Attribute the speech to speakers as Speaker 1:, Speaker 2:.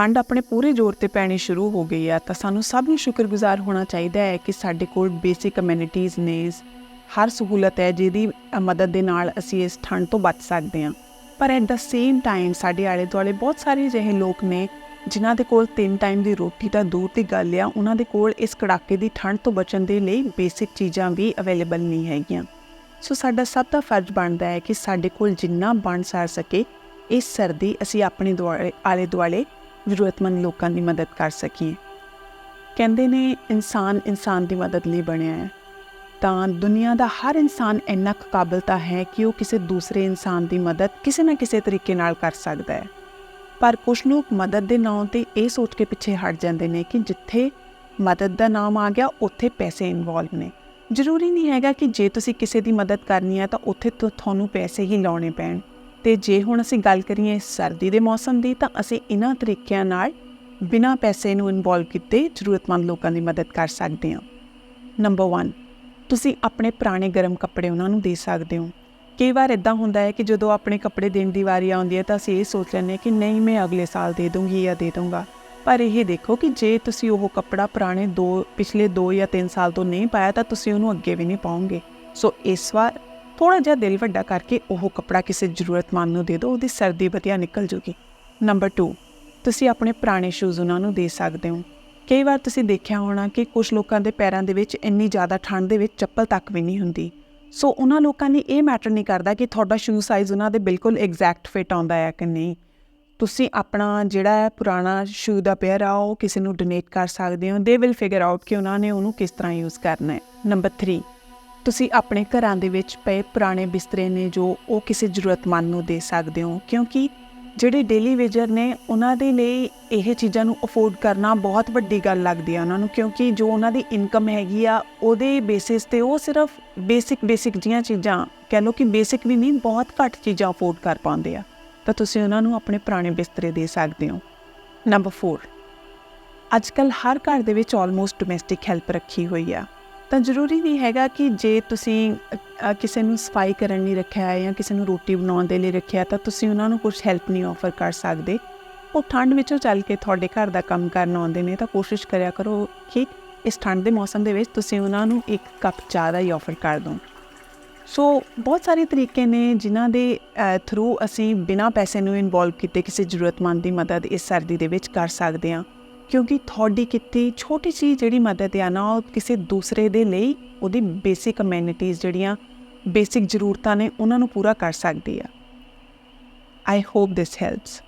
Speaker 1: ਠੰਡ ਆਪਣੇ ਪੂਰੇ ਜ਼ੋਰ ਤੇ ਪੈਣੀ ਸ਼ੁਰੂ ਹੋ ਗਈ ਆ, ਤਾਂ ਸਾਨੂੰ ਸਭ ਨੂੰ ਸ਼ੁਕਰਗੁਜ਼ਾਰ ਹੋਣਾ ਚਾਹੀਦਾ ਹੈ ਕਿ ਸਾਡੇ ਕੋਲ ਬੇਸਿਕ ਕਮਿਊਨਿਟੀਜ਼ ਨੇ। ਹਰ ਸਹੂਲਤ ਹੈ ਜਿਹਦੀ ਮਦਦ ਦੇ ਨਾਲ ਅਸੀਂ ਇਸ ਠੰਡ ਤੋਂ ਬਚ ਸਕਦੇ ਹਾਂ। ਪਰ ਐਟ ਦਾ ਸੇਮ ਟਾਈਮ ਸਾਡੇ ਆਲੇ ਦੁਆਲੇ ਬਹੁਤ ਸਾਰੇ ਅਜਿਹੇ ਲੋਕ ਨੇ ਜਿਨ੍ਹਾਂ ਦੇ ਕੋਲ ਤਿੰਨ ਟਾਈਮ ਦੀ ਰੋਟੀ ਤਾਂ ਦੂਰ ਦੀ ਗੱਲ ਆ, ਉਹਨਾਂ ਦੇ ਕੋਲ ਇਸ ਕੜਾਕੇ ਦੀ ਠੰਡ ਤੋਂ ਬਚਣ ਦੇ ਲਈ ਬੇਸਿਕ ਚੀਜ਼ਾਂ ਵੀ ਅਵੇਲੇਬਲ ਨਹੀਂ ਹੈਗੀਆਂ। ਸੋ ਸਾਡਾ ਸਭ ਦਾ ਫਰਜ਼ ਬਣਦਾ ਹੈ ਕਿ ਸਾਡੇ ਕੋਲ ਜਿੰਨਾ ਬਣ ਸਰ ਸਕੇ, ਇਸ ਸਰਦੀ ਅਸੀਂ ਆਪਣੇ ਦੁਆਲੇ ਆਲੇ ਦੁਆਲੇ ਜ਼ਰੂਰਤਮੰਦ ਲੋਕਾਂ ਦੀ ਮਦਦ ਕਰ ਸਕੀਏ। ਕਹਿੰਦੇ ਨੇ, ਇਨਸਾਨ ਇਨਸਾਨ ਦੀ ਮਦਦ ਲਈ ਬਣਿਆ ਹੈ। ਤਾਂ ਦੁਨੀਆ ਦਾ ਹਰ ਇਨਸਾਨ ਇੰਨਾ ਕੁ ਕਾਬਲ ਹੈ ਕਿ ਉਹ ਕਿਸੇ ਦੂਸਰੇ ਇਨਸਾਨ ਦੀ ਮਦਦ ਕਿਸੇ ਨਾ ਕਿਸੇ ਤਰੀਕੇ ਨਾਲ ਕਰ ਸਕਦਾ ਹੈ। ਪਰ ਕੁਝ ਲੋਕ ਮਦਦ ਦੇ ਨਾਂ ਤੇ ਇਹ ਸੋਚ ਕੇ ਪਿੱਛੇ ਹਟ ਜਾਂਦੇ ਨੇ ਕਿ ਜਿੱਥੇ ਮਦਦ ਦਾ ਨਾਮ ਆ ਗਿਆ, ਉੱਥੇ ਪੈਸੇ ਇਨਵੋਲਵ ਨੇ। ਜ਼ਰੂਰੀ ਨਹੀਂ ਹੈਗਾ ਕਿ ਜੇ ਤੁਸੀਂ ਕਿਸੇ ਦੀ ਮਦਦ ਕਰਨੀ ਹੈ ਤਾਂ ਉੱਥੇ ਤੁਹਾਨੂੰ ਪੈਸੇ ਹੀ ਲਾਉਣੇ ਪੈਣ। ਤੇ ਜੇ ਹੁਣ ਅਸੀਂ ਗੱਲ ਕਰੀਏ ਸਰਦੀ ਦੇ ਮੌਸਮ ਦੀ, ਤਾਂ ਅਸੀਂ ਇਹਨਾਂ ਤਰੀਕਿਆਂ ਨਾਲ ਬਿਨਾਂ ਪੈਸੇ ਨੂੰ ਇਨਵੋਲਵ ਕੀਤੇ ਜ਼ਰੂਰਤਮੰਦ ਲੋਕਾਂ ਦੀ ਮਦਦ ਕਰ ਸਕਦੇ ਹਾਂ। ਨੰਬਰ 1 ਤੁਸੀਂ ਆਪਣੇ ਪੁਰਾਣੇ ਗਰਮ ਕੱਪੜੇ ਉਹਨਾਂ ਨੂੰ ਦੇ ਸਕਦੇ ਹੋ। ਕਈ ਵਾਰ ਇਦਾਂ ਹੁੰਦਾ ਹੈ ਕਿ ਜਦੋਂ ਆਪਣੇ ਕੱਪੜੇ ਦੇਣ ਦੀ ਵਾਰੀ ਆਉਂਦੀ ਹੈ, ਤਾਂ ਅਸੀਂ ਇਹ ਸੋਚ ਲੈਂਦੇ ਹਾਂ ਕਿ ਨਹੀਂ, ਮੈਂ ਅਗਲੇ ਸਾਲ ਦੇ ਦੂੰਗੀ ਜਾਂ ਦੇ ਦੂੰਗਾ ਪਰ ਇਹ ਦੇਖੋ ਕਿ ਜੇ ਤੁਸੀਂ ਉਹ ਕੱਪੜਾ ਪੁਰਾਣੇ ਦੋ, ਪਿਛਲੇ 2 ਜਾਂ 3 ਸਾਲ ਤੋਂ ਨਹੀਂ ਪਾਇਆ, ਤਾਂ ਤੁਸੀਂ ਉਹਨੂੰ ਅੱਗੇ ਵੀ ਨਹੀਂ ਪਾਉਂਗੇ ਸੋ ਇਸ ਵਾਰ ਥੋੜਾ ਜਿਹਾ ਦਿਲ ਵੱਡਾ ਕਰਕੇ ਉਹ ਕੱਪੜਾ ਕਿਸੇ ਜ਼ਰੂਰਤਮੰਦ ਨੂੰ ਦੇ ਦਿਓ, ਉਹਦੀ ਸਰਦੀ ਵਧੀਆ ਨਿਕਲ ਜੂਗੀ। ਨੰਬਰ 2 ਤੁਸੀਂ ਆਪਣੇ ਪੁਰਾਣੇ ਸ਼ੂਜ਼ ਉਹਨਾਂ ਨੂੰ ਦੇ ਸਕਦੇ ਹੋ। ਕਈ ਵਾਰ ਤੁਸੀਂ ਦੇਖਿਆ ਹੋਣਾ ਕਿ ਕੁਝ ਲੋਕਾਂ ਦੇ ਪੈਰਾਂ ਦੇ ਵਿੱਚ ਇੰਨੀ ਜ਼ਿਆਦਾ ਠੰਡ ਦੇ ਵਿੱਚ ਚੱਪਲ ਤੱਕ ਵੀ ਨਹੀਂ ਹੁੰਦੀ। ਸੋ ਉਹਨਾਂ ਲੋਕਾਂ ਲਈ ਇਹ ਮੈਟਰ ਨਹੀਂ ਕਰਦਾ ਕਿ ਤੁਹਾਡਾ ਸ਼ੂ ਸਾਈਜ਼ ਉਹਨਾਂ ਦੇ ਬਿਲਕੁਲ ਐਗਜ਼ੈਕਟ ਫਿਟ ਆਉਂਦਾ ਹੈ ਕਿ ਨਹੀਂ। ਤੁਸੀਂ ਆਪਣਾ ਜਿਹੜਾ ਹੈ ਪੁਰਾਣਾ ਸ਼ੂ ਦਾ ਪੇਅਰ ਆ, ਉਹ ਕਿਸੇ ਨੂੰ ਡੋਨੇਟ ਕਰ ਸਕਦੇ ਹੋ। ਦੇ ਵਿਲ ਫਿਗਰ ਆਊਟ ਕਿ ਉਹਨਾਂ ਨੇ ਉਹਨੂੰ ਕਿਸ ਤਰ੍ਹਾਂ ਯੂਜ਼ ਕਰਨਾ ਹੈ। ਨੰਬਰ 3 ਤੁਸੀਂ ਆਪਣੇ ਘਰਾਂ ਦੇ ਵਿੱਚ ਪਏ ਪੁਰਾਣੇ ਬਿਸਤਰੇ ਨੇ ਜੋ ਉਹ ਕਿਸੇ ਜ਼ਰੂਰਤਮੰਦ ਨੂੰ ਦੇ ਸਕਦੇ ਹੋ? ਕਿਉਂਕਿ ਜਿਹੜੇ ਡੇਲੀ ਵੇਜਰ ਨੇ, ਉਹਨਾਂ ਦੇ ਲਈ ਇਹ ਚੀਜ਼ਾਂ ਨੂੰ ਅਫੋਰਡ ਕਰਨਾ ਬਹੁਤ ਵੱਡੀ ਗੱਲ ਲੱਗਦੀ ਆ ਉਹਨਾਂ ਨੂੰ, ਕਿਉਂਕਿ ਜੋ ਉਹਨਾਂ ਦੀ ਇਨਕਮ ਹੈਗੀ ਆ, ਉਹਦੇ ਬੇਸਿਸ ਤੇ ਉਹ ਸਿਰਫ ਬੇਸਿਕ ਬੇਸਿਕ ਜੀਆਂ ਚੀਜ਼ਾਂ, ਕਹਿ ਲਓ ਕਿ ਬੇਸਿਕ ਵੀ ਨਹੀਂ, ਬਹੁਤ ਘੱਟ ਚੀਜ਼ਾਂ ਅਫੋਰਡ ਕਰ ਪਾਉਂਦੇ ਆ। ਤਾਂ ਤੁਸੀਂ ਉਹਨਾਂ ਨੂੰ ਆਪਣੇ ਪੁਰਾਣੇ ਬਿਸਤਰੇ ਦੇ ਸਕਦੇ ਹੋ। ਨੰਬਰ 4 ਅੱਜਕੱਲ ਹਰ ਘਰ ਦੇ ਵਿੱਚ ਆਲਮੋਸਟ ਡੋਮੈਸਟਿਕ ਹੈਲਪ ਰੱਖੀ ਹੋਈ ਆ। ਤਾਂ ਜ਼ਰੂਰੀ ਨਹੀਂ ਹੈਗਾ ਕਿ ਜੇ ਤੁਸੀਂ ਕਿਸੇ ਨੂੰ ਸਫ਼ਾਈ ਕਰਨ ਲਈ ਰੱਖਿਆ ਹੈ ਜਾਂ ਕਿਸੇ ਨੂੰ ਰੋਟੀ ਬਣਾਉਣ ਦੇ ਲਈ ਰੱਖਿਆ ਤਾਂ ਤੁਸੀਂ ਉਹਨਾਂ ਨੂੰ ਕੁਝ ਹੈਲਪ ਨਹੀਂ ਆਫਰ ਕਰ ਸਕਦੇ। ਉਹ ਠੰਡ ਵਿੱਚੋਂ ਚੱਲ ਕੇ ਤੁਹਾਡੇ ਘਰ ਦਾ ਕੰਮ ਕਰਨ ਆਉਂਦੇ ਨੇ ਤਾਂ ਕੋਸ਼ਿਸ਼ ਕਰਿਆ ਕਰੋ ਕਿ ਇਸ ਠੰਡ ਦੇ ਮੌਸਮ ਦੇ ਵਿੱਚ ਤੁਸੀਂ ਉਹਨਾਂ ਨੂੰ ਇੱਕ ਕੱਪ ਚਾਹ ਦਾ ਹੀ ਆਫਰ ਕਰ ਦਿਓ ਸੋ ਬਹੁਤ ਸਾਰੇ ਤਰੀਕੇ ਨੇ ਜਿਨ੍ਹਾਂ ਦੇ ਥਰੂ ਅਸੀਂ ਬਿਨਾਂ ਪੈਸੇ ਨੂੰ ਇਨਵੋਲਵ ਕੀਤੇ ਕਿਸੇ ਜ਼ਰੂਰਤਮੰਦ ਦੀ ਮਦਦ ਇਸ ਸਰਦੀ ਦੇ ਵਿੱਚ ਕਰ ਸਕਦੇ ਹਾਂ। ਕਿਉਂਕਿ ਤੁਹਾਡੀ ਕੀਤੀ ਛੋਟੀ ਜਿਹੀ ਜਿਹੜੀ ਮਦਦ ਆ ਨਾ, ਉਹ ਕਿਸੇ ਦੂਸਰੇ ਦੇ ਲਈ ਉਹਦੀ ਬੇਸਿਕ ਕਮਿਊਨਿਟੀਆਂ ਜਿਹੜੀਆਂ ਬੇਸਿਕ ਜ਼ਰੂਰਤਾਂ ਨੇ, ਉਹਨਾਂ ਨੂੰ ਪੂਰਾ ਕਰ ਸਕਦੀ ਆ। I hope this helps